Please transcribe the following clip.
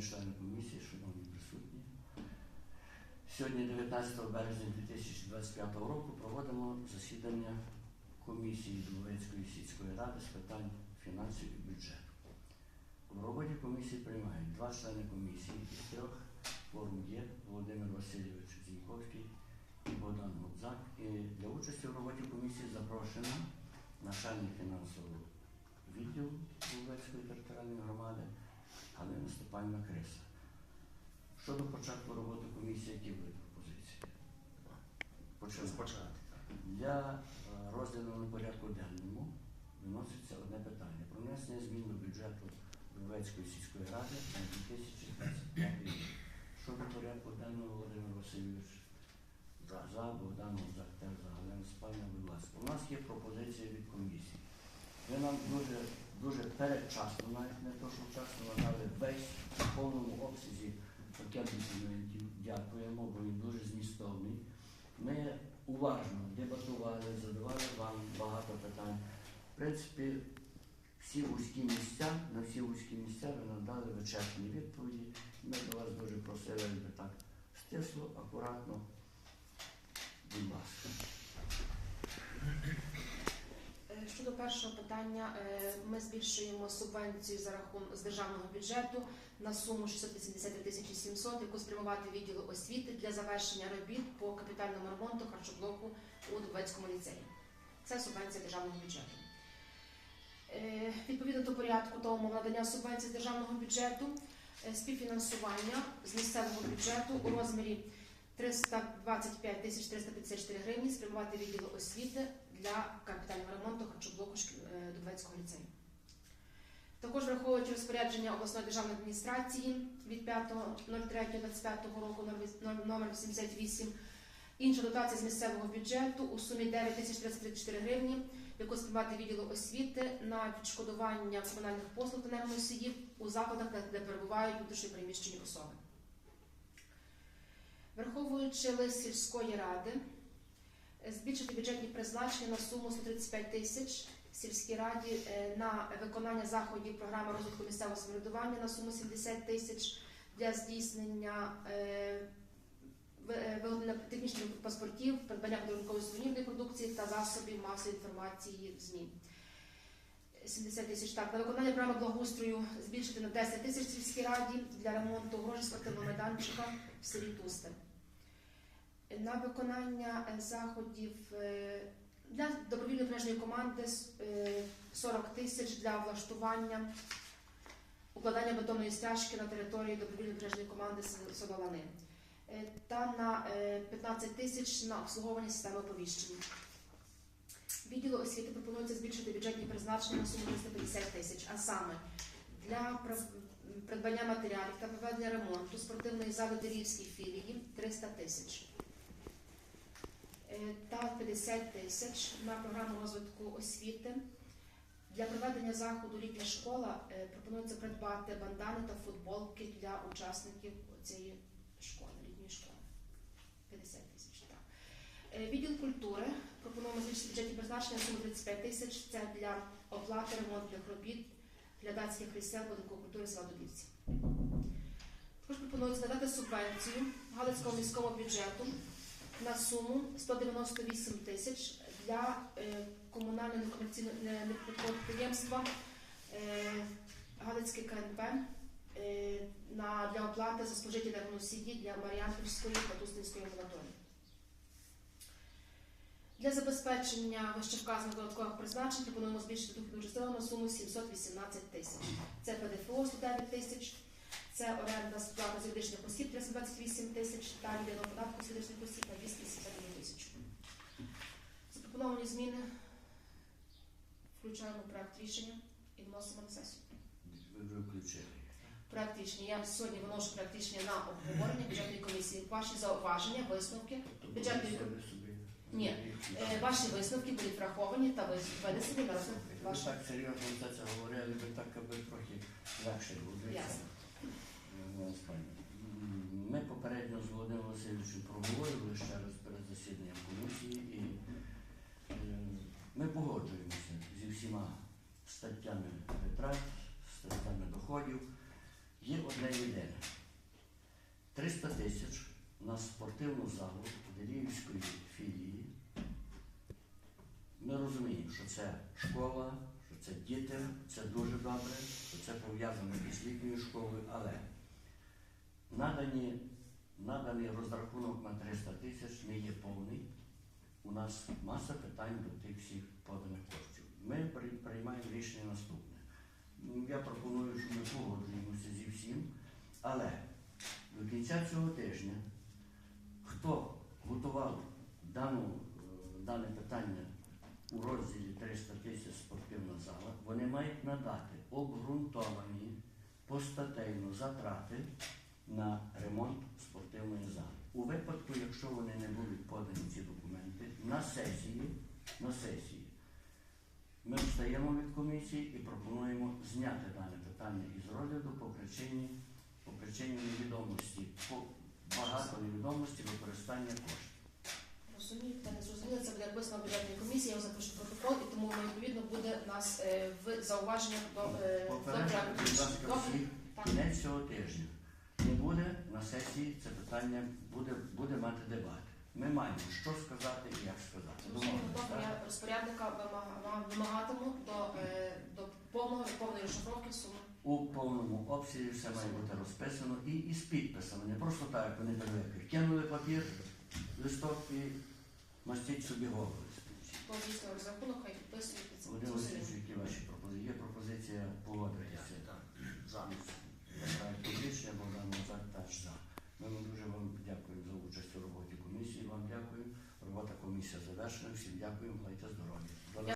Шановні члени комісії, шановні присутні. Сьогодні, 19 березня 2025 року, проводимо засідання комісії Дубовецької сільської ради з питань фінансів і бюджету. У роботі комісії приймають два члени комісії із трьох. Форум є Володимир Васильович Зіньковський і Богдан Гудзак. І для участі в роботі комісії запрошена начальник фінансового відділу Дубовецької територіальної громади Галина Степанівна Криса. Щодо початку роботи комісії, які були пропозиції? Почали. Розпочати. Для е, розгляду на порядку денному виноситься одне питання про внесення змін до бюджету Дубовецької сільської ради на 2025 рік. Щодо порядку денного Володимир Васильович За. за Богдан Гузак, теж за Галина Спальня, будь ласка. У нас є пропозиція від комісії. Ви нам дуже, дуже передчасно, навіть не то, що вчасно надали весь в повному обсязі пакет документів. Дякуємо, бо він дуже змістовний. Ми уважно дебатували, задавали вам багато питань. В принципі, всі вузькі місця, на всі вузькі місця ви нам дали вичерпні відповіді. Ми до вас дуже просили, якби так стисло, акуратно. Будь ласка. Е, Щодо першого питання, е, ми збільшуємо субвенцію за рахунок з державного бюджету на суму 683 тисячі 700, яку спрямувати відділу освіти для завершення робіт по капітальному ремонту харчоблоку у Дубецькому ліцеї. Це субвенція державного бюджету. Е, Відповідно до порядку та умов надання субвенцій з державного бюджету, е, співфінансування з місцевого бюджету у розмірі 325 тисяч 354 гривні спрямувати відділу освіти для капітального ремонту харчоблоку е, Дубецького ліцею. Також враховуючи розпорядження обласної державної адміністрації від 5.03.25 року номер- номер 88, інша дотація з місцевого бюджету у сумі 9 тисяч 334 гривні, яку спрямувати відділу освіти на відшкодування комунальних послуг та енергоносіїв у закладах, де- перебувають внутрішньо переміщені особи. Враховуючи лист сільської ради, збільшити бюджетні призначення на суму 135 тисяч сільській раді е, на виконання заходів програми розвитку місцевого самоврядування на суму 70 тисяч для здійснення е, е, виготовлення технічних паспортів, придбання подарункової сувенірної продукції та засобів масової інформації в ЗМІ. 70 тисяч так. На виконання програми благоустрою збільшити на 10 тисяч сільській раді для ремонту огорожі спортивного майданчика в селі Тусте. На виконання е, заходів е, для добровільної пляжної команди е, 40 тисяч для влаштування укладання бетонної стяжки на території добровільної пляжної команди села. Е, Та на е, 15 тисяч на обслуговування системи оповіщення. Відділу освіти пропонується збільшити бюджетні призначення на суму 350 тисяч, а саме для придбання матеріалів та проведення ремонту спортивної зали Дерівській філії 300 тисяч. Е, Та 50 тисяч на програму розвитку освіти. Для проведення заходу літня школа е, пропонується придбати бандани та футболки для учасників цієї школи, літньої школи. 50 тисяч. Так. Е, Відділ культури пропонуємо збільшити бюджетні призначення на суму 35 тисяч. Це для оплати ремонтних робіт глядацьких лісел будинку культури села Дубівці. Також пропонується надати субвенцію Галицького міського бюджету на суму 198 тисяч для е, комунального некомерційного підприємства е, Галицьке КНП е, для оплати за спожиті енергоносії для Маріанківської та Тустинської амбулаторії. Для забезпечення вищевказаних додаткових призначень пропонуємо збільшити дохідну частину на суму 718 тисяч. Це ПДФО 109 тисяч, це оренда сплата з юридичних осіб 328 тисяч та єдиного податку з юридичних осіб на 281 тисячу. Запропоновані зміни включаємо проект рішення і вносимо на сесію. Ви включили. Проект рішення. Я сьогодні виношу проект рішення на обговорення бюджетної комісії. Ваші зауваження, висновки. Тобто Бюджетний- собі Ні. Е, Ваші висновки будуть враховані та ви- винесені на розгляд Ви вашого. так серйозно це говорили, ви так аби трохи легше буде. Ясно. Ми попередньо з Васильовичем проговорили ще раз перед засіданням комісії і е, ми погоджуємося зі всіма статтями витрат, статтями доходів. Є одне єдине. 300 тисяч на спортивну залу Деліївської філії. Ми розуміємо, що це школа, що це діти, це дуже добре, що це пов'язано із літньою школою, але надані, наданий розрахунок на 300 тисяч не є повний. У нас маса питань до тих всіх поданих коштів. Ми приймаємо рішення наступне. Я пропоную, що ми погоджуємося зі всім, але до кінця цього тижня, хто готував дану, е, дане питання у розділі 300 тисяч спортивна зала, вони мають надати обґрунтовані постатейно затрати на ремонт спортивної зали. У випадку, якщо вони не будуть подані ці документи, на сесії, на сесії ми встаємо від комісії і пропонуємо зняти дане питання із розгляду по причині, по причині невідомості, по багато невідомості використання коштів. Розумію, питання зрозуміло. Це буде написано в бюджетній комісії, я його запишу протокол, і тому відповідно буде нас е, в зауваженнях до, е, проекту. будь ласка, всіх, кінець цього тижня. Буде на сесії це питання, буде, буде мати дебат. Ми маємо що сказати і як сказати. Я розпорядника вимага- вимагатиму до, е, до повного повної розшифровки суми. У повному обсязі все має бути розписано і, і з підписами. Не просто так, як вони привикли. Кинули папір, листок і мастіть собі голову. Хто дійсно розрахунок, хай підписує під цим. Володимир Васильович, завершено. Всім дякую, майте здоров'я.